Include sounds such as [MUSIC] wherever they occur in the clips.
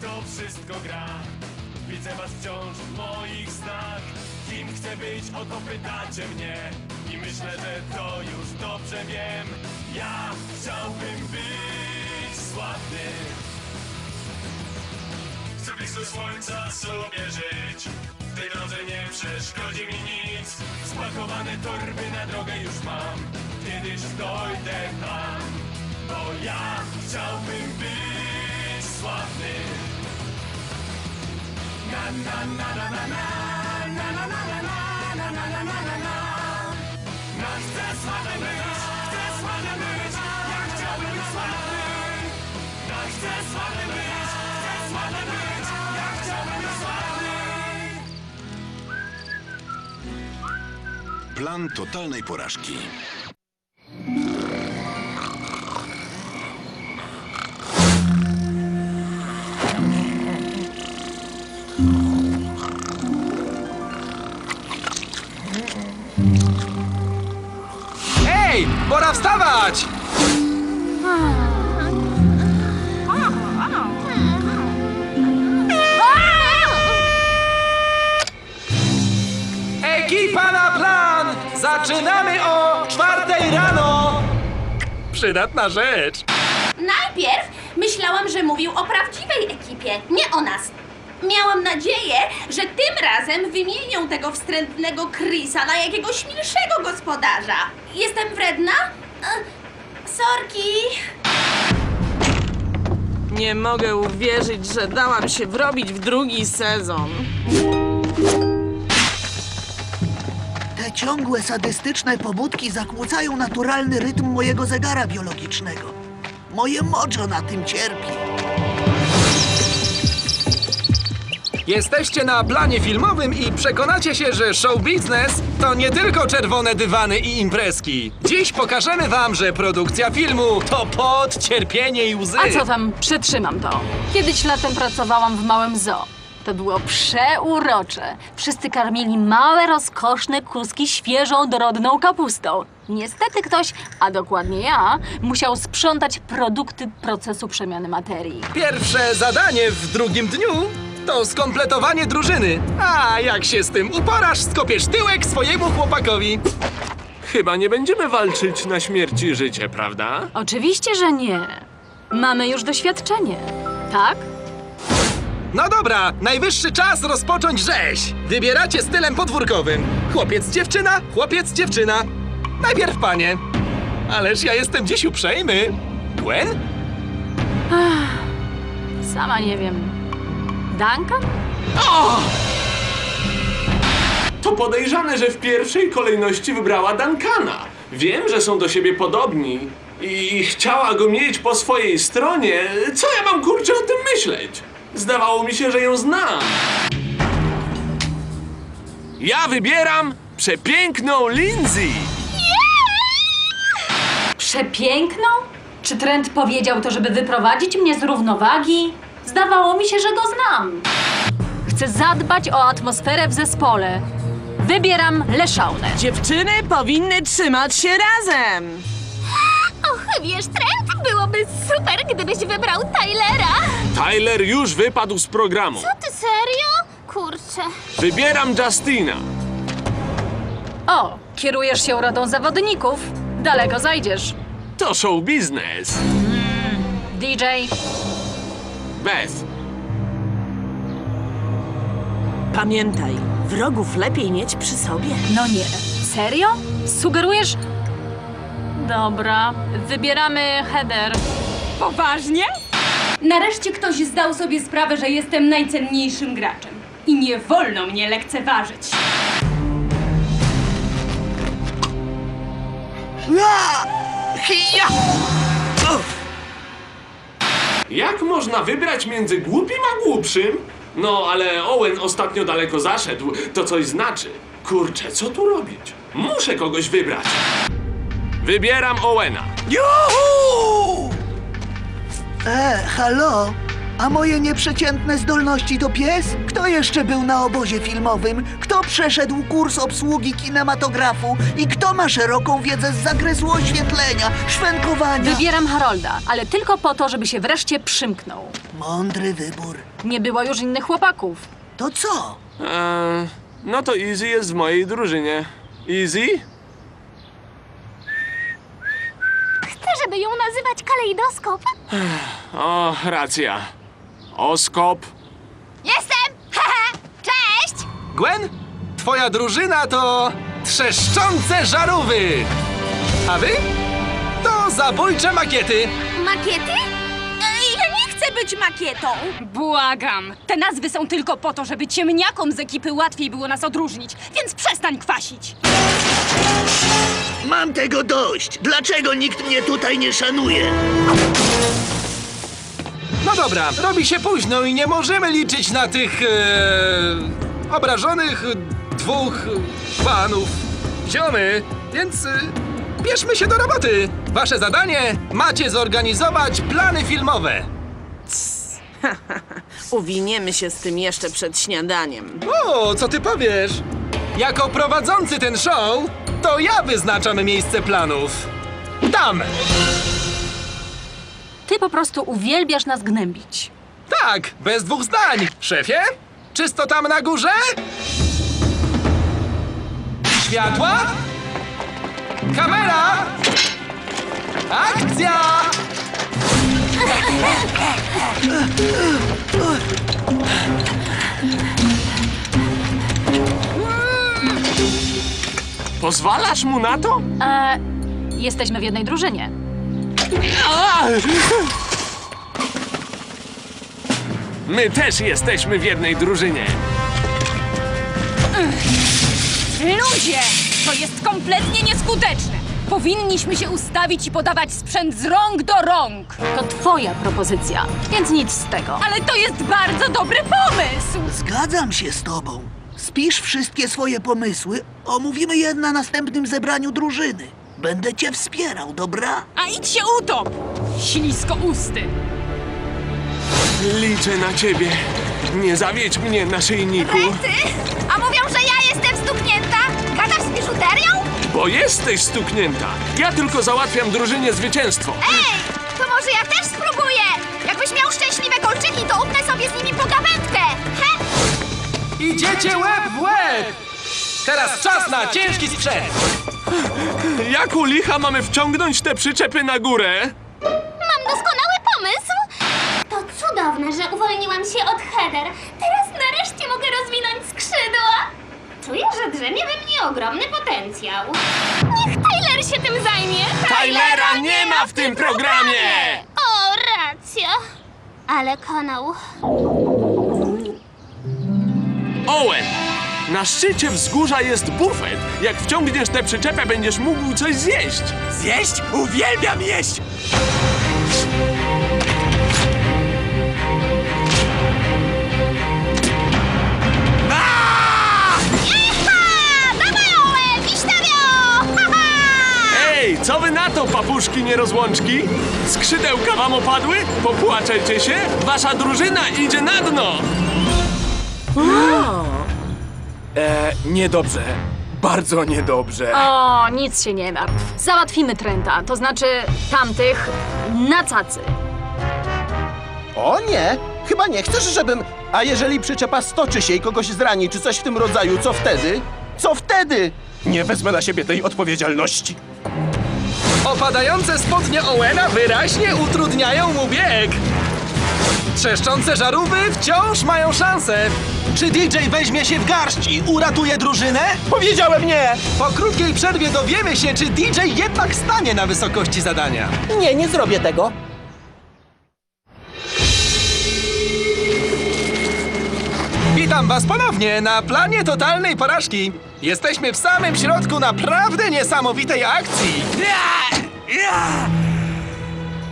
to wszystko gra. Widzę was wciąż w moich snach. Kim chcę być, o to pytacie mnie. I myślę, że to już dobrze wiem. Ja chciałbym być sławny. Chcę blisko słońca sobie żyć. W tej drodze nie przeszkodzi mi nic. Spakowane torby na drogę już mam. Kiedyś dojdę tam Bo ja chciałbym być sławny Na na na na na na Na na na na na Na na na na na na Na chcę sławny być Chcę sławny być Ja chciałbym być sławny Ja chcę sławny być Chcę sławny być Ja chciałbym być sławny Plan totalnej porażki. Pora wstawać! Ekipa na plan! Zaczynamy o czwartej rano! Przydatna rzecz! Najpierw myślałam, że mówił o prawdziwej ekipie, nie o nas. Miałam nadzieję, że tym razem wymienią tego wstrętnego Chrisa na jakiegoś milszego gospodarza. Jestem wredna? E, Sorki. Nie mogę uwierzyć, że dałam się wrobić w drugi sezon. Te ciągłe sadystyczne pobudki zakłócają naturalny rytm mojego zegara biologicznego. Moje mojo na tym cierpi. Jesteście na planie filmowym i przekonacie się, że show biznes to nie tylko czerwone dywany i imprezki. Dziś pokażemy wam, że produkcja filmu to pot, cierpienie i łzy. A co tam, przetrzymam to. Kiedyś latem pracowałam w małym zoo. To było przeurocze. Wszyscy karmili małe, rozkoszne kuski świeżą, dorodną kapustą. Niestety ktoś, a dokładnie ja, musiał sprzątać produkty procesu przemiany materii. Pierwsze zadanie w drugim dniu to skompletowanie drużyny. A jak się z tym uporasz, skopiesz tyłek swojemu chłopakowi. Chyba nie będziemy walczyć na śmierć i życie, prawda? Oczywiście, że nie. Mamy już doświadczenie, tak? No dobra, najwyższy czas rozpocząć rzeź. Wybieracie stylem podwórkowym. Chłopiec, dziewczyna, chłopiec, dziewczyna. Najpierw panie. Ależ ja jestem dziś uprzejmy. Gwen? Sama nie wiem. Duncan? To podejrzane, że w pierwszej kolejności wybrała Duncana. Wiem, że są do siebie podobni i chciała go mieć po swojej stronie. Co ja mam kurczę o tym myśleć? Zdawało mi się, że ją znam. Ja wybieram przepiękną Lindsay. Przepiękną? Czy Trent powiedział to, żeby wyprowadzić mnie z równowagi? Zdawało mi się, że go znam. Chcę zadbać o atmosferę w zespole. Wybieram Leszaunę. Dziewczyny powinny trzymać się razem. Och, wiesz, Trent, byłoby super, gdybyś wybrał Tylera. Tyler już wypadł z programu. Ty serio? Kurczę. Wybieram Justina. O, kierujesz się radą zawodników? Daleko zajdziesz. To show biznes. DJ, Beth. Pamiętaj, wrogów lepiej mieć przy sobie. no nie. Serio? Sugerujesz? Dobra, wybieramy header. Poważnie? Nareszcie ktoś zdał sobie sprawę, że jestem najcenniejszym graczem. I nie wolno mnie lekceważyć. Ja! Jak można wybrać między głupim a głupszym? No, ale Owen ostatnio daleko zaszedł. To coś znaczy. Kurczę, co tu robić? Muszę kogoś wybrać. Wybieram Owena. Juhu! E, halo? A moje nieprzeciętne zdolności to pies? Kto jeszcze był na obozie filmowym? Kto przeszedł kurs obsługi kinematografu? I kto ma szeroką wiedzę z zakresu oświetlenia, szwękowania? Wybieram Harolda, ale tylko po to, żeby się wreszcie przymknął. Mądry wybór. Nie było już innych chłopaków. To co? Eee, no to Easy jest w mojej drużynie. Easy? Chcę, żeby ją nazywać kalejdoskop. O, racja. Oskop. Jestem! [LAUGHS] Haha! Cześć! Gwen, twoja drużyna to trzeszczące żarówy. A wy? To zabójcze makiety. Makiety? Ej, Ja nie chcę być makietą. Błagam. Te nazwy są tylko po to, żeby ciemniakom z ekipy łatwiej było nas odróżnić, więc przestań kwasić. Mam tego dość. Dlaczego nikt mnie tutaj nie szanuje? No dobra, robi się późno i nie możemy liczyć na tych e, obrażonych dwóch panów ziomy, więc e, bierzmy się do roboty. Wasze zadanie macie zorganizować plany filmowe. [LAUGHS] Uwiniemy się z tym jeszcze przed śniadaniem. O, co ty powiesz? Jako prowadzący ten show, to ja wyznaczam miejsce planów. Tam! Ty po prostu uwielbiasz nas gnębić. Tak, bez dwóch zdań. Szefie? Czysto tam na górze? Światła? Kamera? Akcja! Pozwalasz mu na to? E, jesteśmy w jednej drużynie. My też jesteśmy w jednej drużynie. Ludzie! To jest kompletnie nieskuteczne. Powinniśmy się ustawić i podawać sprzęt z rąk do rąk. To twoja propozycja, więc nic z tego. Ale to jest bardzo dobry pomysł. Zgadzam się z tobą. Spisz wszystkie swoje pomysły, omówimy je na następnym zebraniu drużyny. Będę cię wspierał, dobra? A idź się utop! Ślisko usty. Liczę na ciebie. Nie zawiedź mnie, naszyjniku, Ty? A mówią, że ja jestem stuknięta? Gadasz z biżuterią? bo jesteś stuknięta. Ja tylko załatwiam drużynie zwycięstwo. Ej, to może ja też spróbuję! Jakbyś miał szczęśliwe kolczyki, to utnę sobie z nimi pogawędkę! He? Idziecie łeb w łeb! Teraz czas na ciężki sprzęt! Jak u licha mamy wciągnąć te przyczepy na górę? Mam doskonały pomysł! To cudowne, że uwolniłam się od header. Teraz nareszcie mogę rozwinąć skrzydła. Czuję, że drzemie we mnie ogromny potencjał. Niech Tyler się tym zajmie! Tylera nie ma w tym programie! O, racja. Ale kanał. Owen! Na szczycie wzgórza jest bufet. Jak wciągniesz tę przyczepę, będziesz mógł coś zjeść. Zjeść? Uwielbiam jeść! Jecha! Dawaj, Owen! Iść na wio! Ha, ha! Ej, co wy na to, papuszki nierozłączki? Skrzydełka wam opadły? Popłaczecie się? Wasza drużyna idzie na dno! Niedobrze. Bardzo niedobrze. O, nic się nie martw. Załatwimy Trenta, to znaczy tamtych na cacy. O nie! Chyba nie chcesz, żebym... A jeżeli przyczepa stoczy się i kogoś zrani, czy coś w tym rodzaju, co wtedy? Co wtedy? Nie wezmę na siebie tej odpowiedzialności. Opadające spodnie Owena wyraźnie utrudniają mu bieg. Trzeszczące żarówy wciąż mają szansę. Czy DJ weźmie się w garść i uratuje drużynę? Powiedziałem nie! Po krótkiej przerwie dowiemy się, czy DJ jednak stanie na wysokości zadania. Nie, nie zrobię tego. Witam was ponownie na planie totalnej porażki. Jesteśmy w samym środku naprawdę niesamowitej akcji.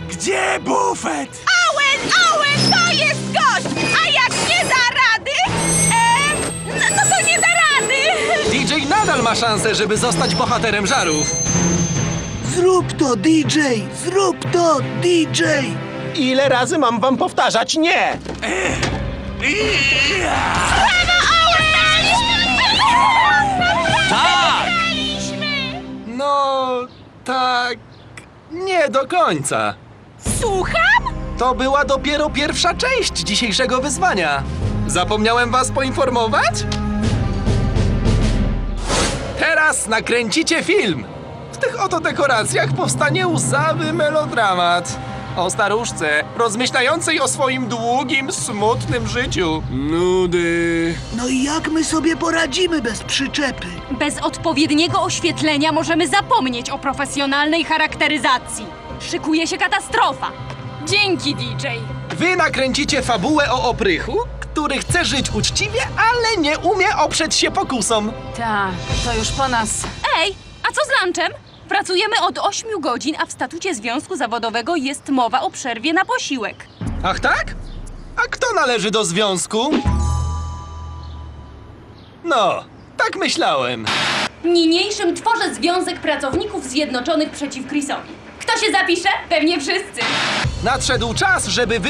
Gdzie bufet? Owen, Owen, to jest gość! A jak nie da rady? E, no, no to nie da rady! [LAUGHS] DJ nadal ma szansę, żeby zostać bohaterem żarów. Zrób to, DJ! Zrób to, DJ! Ile razy mam wam powtarzać nie? Tak! No, tak. Nie do końca. Słucham? To była dopiero pierwsza część dzisiejszego wyzwania. Zapomniałem was poinformować? Teraz nakręcicie film. W tych oto dekoracjach powstanie łzawy melodramat. O staruszce, rozmyślającej o swoim długim, smutnym życiu. Nudy. No i jak my sobie poradzimy bez przyczepy? Bez odpowiedniego oświetlenia możemy zapomnieć o profesjonalnej charakteryzacji. Szykuje się katastrofa. Dzięki, DJ. Wy nakręcicie fabułę o oprychu, który chce żyć uczciwie, ale nie umie oprzeć się pokusom. Tak, to już po nas. Ej, a co z lunchem? Pracujemy od 8 godzin, a w statucie związku zawodowego jest mowa o przerwie na posiłek. Ach tak? A kto należy do związku? No, tak myślałem. Niniejszym tworzę Związek Pracowników Zjednoczonych przeciw Chrisowi. Kto się zapisze? Pewnie wszyscy. Nadszedł czas, żeby wy